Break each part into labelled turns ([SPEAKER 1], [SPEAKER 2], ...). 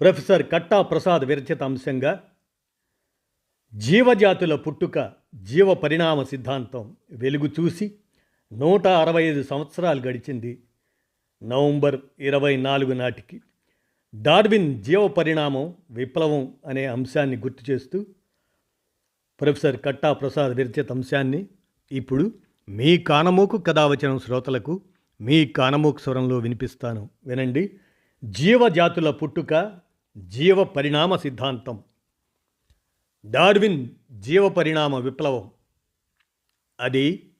[SPEAKER 1] Professor కట్టా ప్రసాద్ విరచిత అంశంగా జీవజాతుల పుట్టుక జీవ పరిణామ సిద్ధాంతం వెలుగు చూసి నూట అరవై ఐదు సంవత్సరాలు గడిచింది నవంబర్ ఇరవై నాలుగు నాటికి. డార్విన్ జీవ పరిణామం విప్లవం అనే అంశాన్ని గుర్తు చేస్తూ ప్రొఫెసర్ కట్టా ప్రసాద్ విరచిత అంశాన్ని ఇప్పుడు మీ కానమోకు కథావచనం శ్రోతలకు మీ కానమోకు స్వరంలో వినిపిస్తాను. వినండి. జీవజాతుల పుట్టుక జీవ పరిణామ సిద్ధాంతం. డార్విన్ జీవ పరిణామ విప్లవం. అది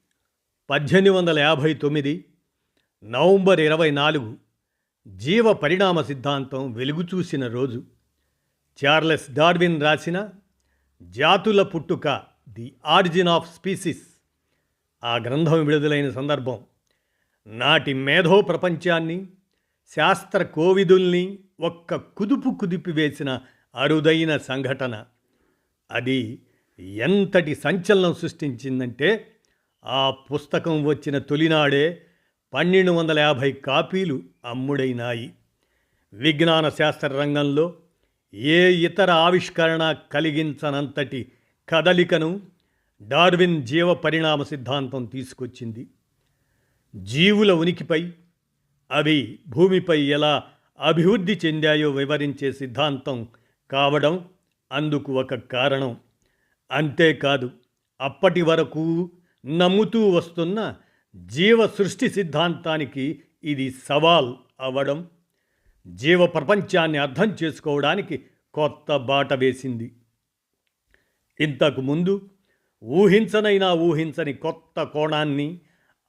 [SPEAKER 1] పద్దెనిమిది వందల యాభై తొమ్మిది నవంబర్ ఇరవై నాలుగు జీవ పరిణామ సిద్ధాంతం వెలుగు చూసిన రోజు చార్లెస్ డార్విన్ రాసిన జాతుల పుట్టుక ది ఆరిజిన్ ఆఫ్ స్పీసిస్ ఆ గ్రంథం విడుదలైన సందర్భం. నాటి మేధో ప్రపంచాన్ని శాస్త్ర కోవిదుల్ని ఒక్క కుదుపు కుదిపివేసిన అరుదైన సంఘటన. అది ఎంతటి సంచలనం సృష్టించిందంటే ఆ పుస్తకం వచ్చిన తొలినాడే పన్నెండు వందల యాభై కాపీలు అమ్ముడైనాయి. విజ్ఞాన శాస్త్ర రంగంలో ఏ ఇతర ఆవిష్కరణ కలిగించనంతటి కదలికను డార్విన్ జీవ పరిణామ సిద్ధాంతం తీసుకొచ్చింది. జీవుల ఉనికిపై అవి భూమిపై ఎలా అభివృద్ధి చెందాయో వివరించే సిద్ధాంతం కావడం అందుకు ఒక కారణం. అంతేకాదు అప్పటి వరకు నమ్ముతూ వస్తున్న జీవ సృష్టి సిద్ధాంతానికి ఇది సవాల్ అవ్వడం జీవ ప్రపంచాన్ని అర్థం చేసుకోవడానికి కొత్త బాట వేసింది. ఇంతకు ముందు ఊహించనైనా ఊహించని కొత్త కోణాన్ని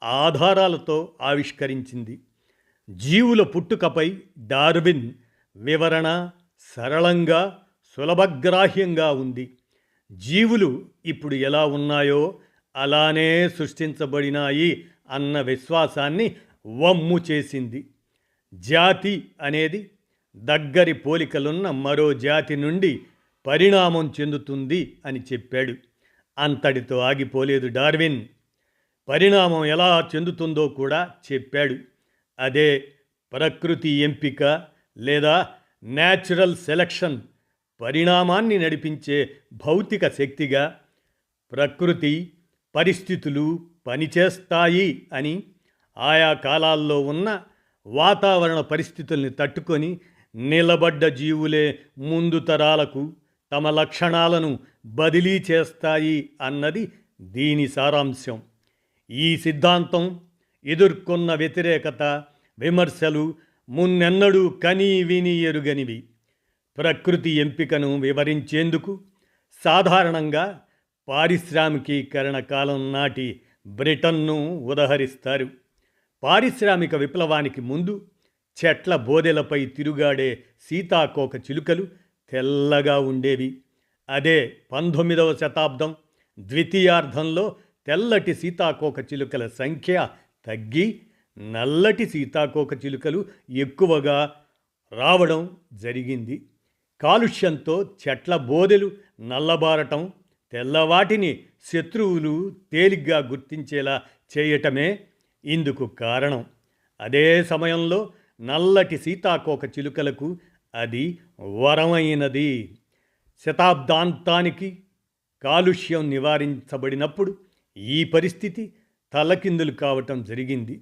[SPEAKER 1] ఆధారాలతో ఆవిష్కరించింది. జీవుల పుట్టుకపై డార్విన్ వివరణ సరళంగా సులభగ్రాహ్యంగా ఉంది. జీవులు ఇప్పుడు ఎలా ఉన్నాయో అలానే సృష్టించబడినాయి అన్న విశ్వాసాన్ని వమ్ము చేసింది. జాతి అనేది దగ్గరి పోలికలున్న మరో జాతి నుండి పరిణామం చెందుతుంది అని చెప్పాడు. అంతటితో ఆగిపోలేదు డార్విన్. పరిణామం ఎలా చెందుతుందో కూడా చెప్పాడు. అదే ప్రకృతి ఎంపిక లేదా న్యాచురల్ సెలక్షన్ పరిణామాన్ని నడిపించే భౌతిక శక్తిగా ప్రకృతి పరిస్థితులు పనిచేస్తాయి అని ఆయా కాలాల్లో ఉన్న వాతావరణ పరిస్థితుల్ని తట్టుకొని నిలబడ్డ జీవులే ముందు తరాలకు తమ లక్షణాలను బదిలీ చేస్తాయి అన్నది దీని సారాంశం. ఈ సిద్ధాంతం ఎదుర్కొన్న వ్యతిరేకత విమర్శలు మున్నెన్నడూ కని విని ఎరుగనివి. ప్రకృతి ఎంపికను వివరించేందుకు సాధారణంగా పారిశ్రామికీకరణ కాలం నాటి బ్రిటన్ను ఉదహరిస్తారు. పారిశ్రామిక విప్లవానికి ముందు చెట్ల బోదెలపై తిరుగాడే సీతాకోక చిలుకలు తెల్లగా ఉండేవి. అదే పంతొమ్మిదవ శతాబ్దం ద్వితీయార్థంలో తెల్లటి సీతాకోక చిలుకల సంఖ్య తగ్గి నల్లటి సీతాకోక చిలుకలు ఎక్కువగా రావడం జరిగింది. కాలుష్యంతో చెట్ల బోదెలు నల్లబారటం తెల్లవాటిని శత్రువులు తేలిగ్గా గుర్తించేలా చేయటమే ఇందుకు కారణం. అదే సమయంలో నల్లటి సీతాకోక చిలుకలకు అది వరమైనది. శతాబ్దాంతానికి కాలుష్యం నివారించబడినప్పుడు ఈ పరిస్థితి తలకిందులు కావటం జరిగింది.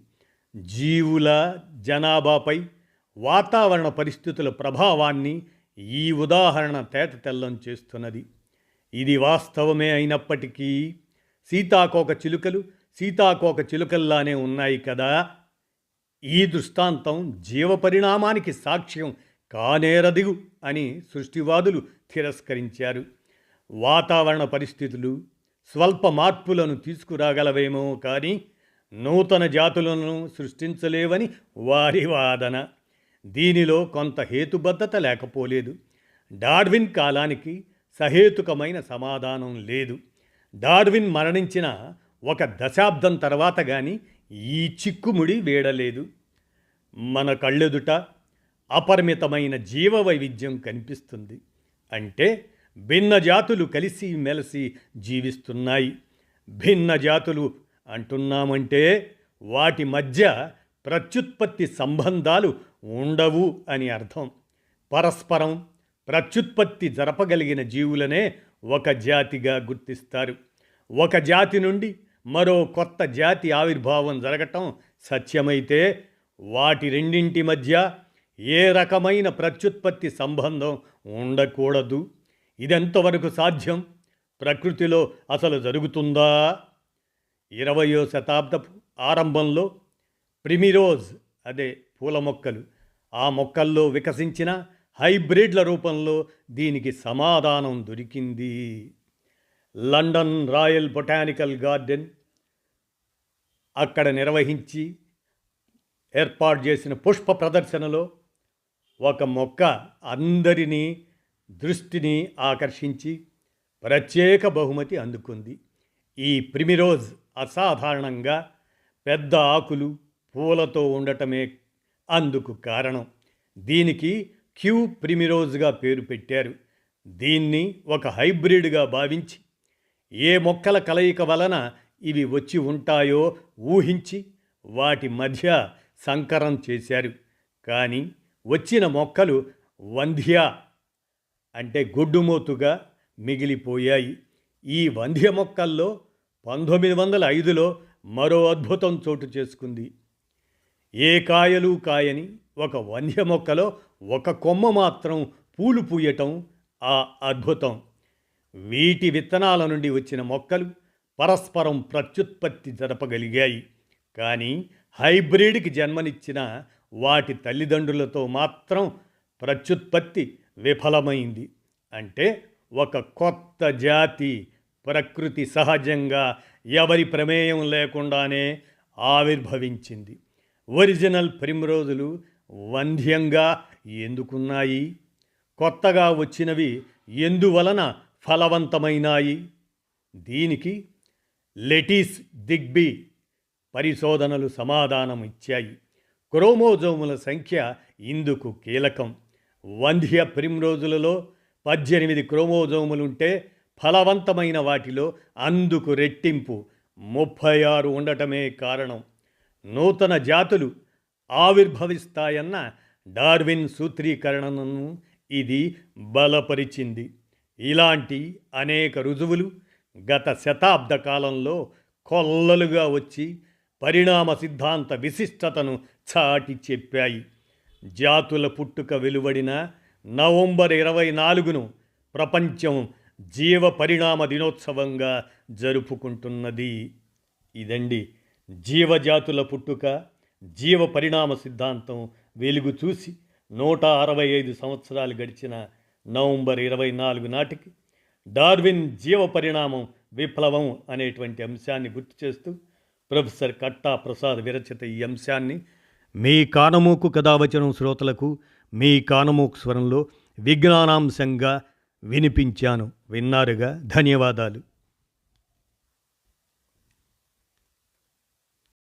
[SPEAKER 1] జీవుల జనాభాపై వాతావరణ పరిస్థితుల ప్రభావాన్ని ఈ ఉదాహరణ తేటతెల్లం చేస్తున్నది. ఇది వాస్తవమే అయినప్పటికీ సీతాకోక చిలుకలు సీతాకోక చిలుకల్లానే ఉన్నాయి కదా. ఈ దృష్టాంతం జీవ పరిణామానికి సాక్ష్యం కానేరదిగు అని సృష్టివాదులు తిరస్కరించారు. వాతావరణ పరిస్థితులు స్వల్ప మార్పులను తీసుకురాగలవేమో కానీ నూతన జాతులను సృష్టించలేవని వారి వాదన. దీనిలో కొంత హేతుబద్ధత లేకపోలేదు. డార్విన్ కాలానికి సహేతుకమైన సమాధానం లేదు. డార్విన్ మరణించిన ఒక దశాబ్దం తర్వాత కానీ ఈ చిక్కుముడి వేడలేదు. మన కళ్ళెదుట అపరిమితమైన జీవ వైవిధ్యం కనిపిస్తుంది. అంటే భిన్న జాతులు కలిసి మెలిసి జీవిస్తున్నాయి. భిన్న జాతులు అంటున్నామంటే వాటి మధ్య ప్రత్యుత్పత్తి సంబంధాలు ఉండవు అని అర్థం. పరస్పరం ప్రత్యుత్పత్తి జరపగలిగిన జీవులనే ఒక జాతిగా గుర్తిస్తారు. ఒక జాతి నుండి మరో కొత్త జాతి ఆవిర్భావం జరగటం సత్యమైతే వాటి రెండింటి మధ్య ఏ రకమైన ప్రత్యుత్పత్తి సంబంధం ఉండకూడదు. ఇదెంతవరకు సాధ్యం? ప్రకృతిలో అసలు జరుగుతుందా? ఇరవయో శతాబ్దపు ఆరంభంలో ప్రిమిరోజ్ అదే పూల మొక్కలు ఆ మొక్కల్లో వికసించిన హైబ్రిడ్ల రూపంలో దీనికి సమాధానం దొరికింది. లండన్ రాయల్ బొటానికల్ గార్డెన్ అక్కడ నిర్వహించి ఏర్పాటు చేసిన పుష్ప ప్రదర్శనలో ఒక మొక్క అందరినీ దృష్టిని ఆకర్షించి ప్రత్యేక బహుమతి అందుకుంది. ఈ ప్రిమిరోజ్ అసాధారణంగా పెద్ద ఆకులు పూలతో ఉండటమే అందుకు కారణం. దీనికి క్యూ ప్రిమిరోజ్గా పేరు పెట్టారు. దీన్ని ఒక హైబ్రిడ్గా భావించి ఏ మొక్కల కలయిక వలన ఇవి వచ్చి ఉంటాయో ఊహించి వాటి మధ్య సంకరం చేశారు. కానీ వచ్చిన మొక్కలు వంధ్య అంటే గొడ్డుమోతుగా మిగిలిపోయాయి. ఈ వంధ్య మొక్కల్లో పంతొమ్మిది వందల ఐదులో మరో అద్భుతం చోటు చేసుకుంది. ఏ కాయలు కాయని ఒక వంధ్య మొక్కలో ఒక కొమ్మ మాత్రం పూలు పూయటం ఆ అద్భుతం. వీటి విత్తనాల నుండి వచ్చిన మొక్కలు పరస్పరం ప్రత్యుత్పత్తి జరపగలిగాయి. కానీ హైబ్రిడ్కి జన్మనిచ్చిన వాటి తల్లిదండ్రులతో మాత్రం ప్రత్యుత్పత్తి విఫలమైంది. అంటే ఒక కొత్త జాతి ప్రకృతి సహజంగా ఎవరి ప్రమేయం లేకుండానే ఆవిర్భవించింది. ఒరిజినల్ ప్రిమ్రోజులు వంధ్యంగా ఎందుకున్నాయి? కొత్తగా వచ్చినవి ఎందువలన ఫలవంతమైనాయి? దీనికి లెటిస్ దిగ్బి పరిశోధనలు సమాధానం ఇచ్చాయి క్రోమోజోముల సంఖ్య ఇందుకు కీలకం. వంధ్య ప్రిమ్రోజులలో పద్దెనిమిది క్రోమోజోములుంటే ఫలవంతమైన వాటిలో అందుకు రెట్టింపు ముప్పై ఆరు ఉండటమే కారణం. నూతన జాతులు ఆవిర్భవిస్తాయన్న డార్విన్ సూత్రీకరణను ఇది బలపరిచింది. ఇలాంటి అనేక రుజువులు గత శతాబ్ద కాలంలో కొల్లలుగా వచ్చి పరిణామ సిద్ధాంత విశిష్టతను చాటి చెప్పాయి. జాతుల పుట్టుక వెలువడిన నవంబర్ ఇరవై నాలుగును ప్రపంచం జీవ పరిణామ దినోత్సవంగా జరుపుకుంటున్నది. ఇదండి జీవజాతుల పుట్టుక జీవ పరిణామ సిద్ధాంతం వెలుగు చూసి నూట అరవై ఐదు సంవత్సరాలు గడిచిన నవంబర్ ఇరవై నాలుగు నాటికి డార్విన్ జీవ పరిణామం విప్లవం అనేటువంటి అంశాన్ని గుర్తు చేస్తూ ప్రొఫెసర్ కట్టా ప్రసాద్ విరచిత ఈ అంశాన్ని మీ కానమోకు కథావచనం శ్రోతలకు మీ కానమోకు స్వరంలో విజ్ఞానాంశంగా వినిపించాను. విన్నారుగా? ధన్యవాదాలు.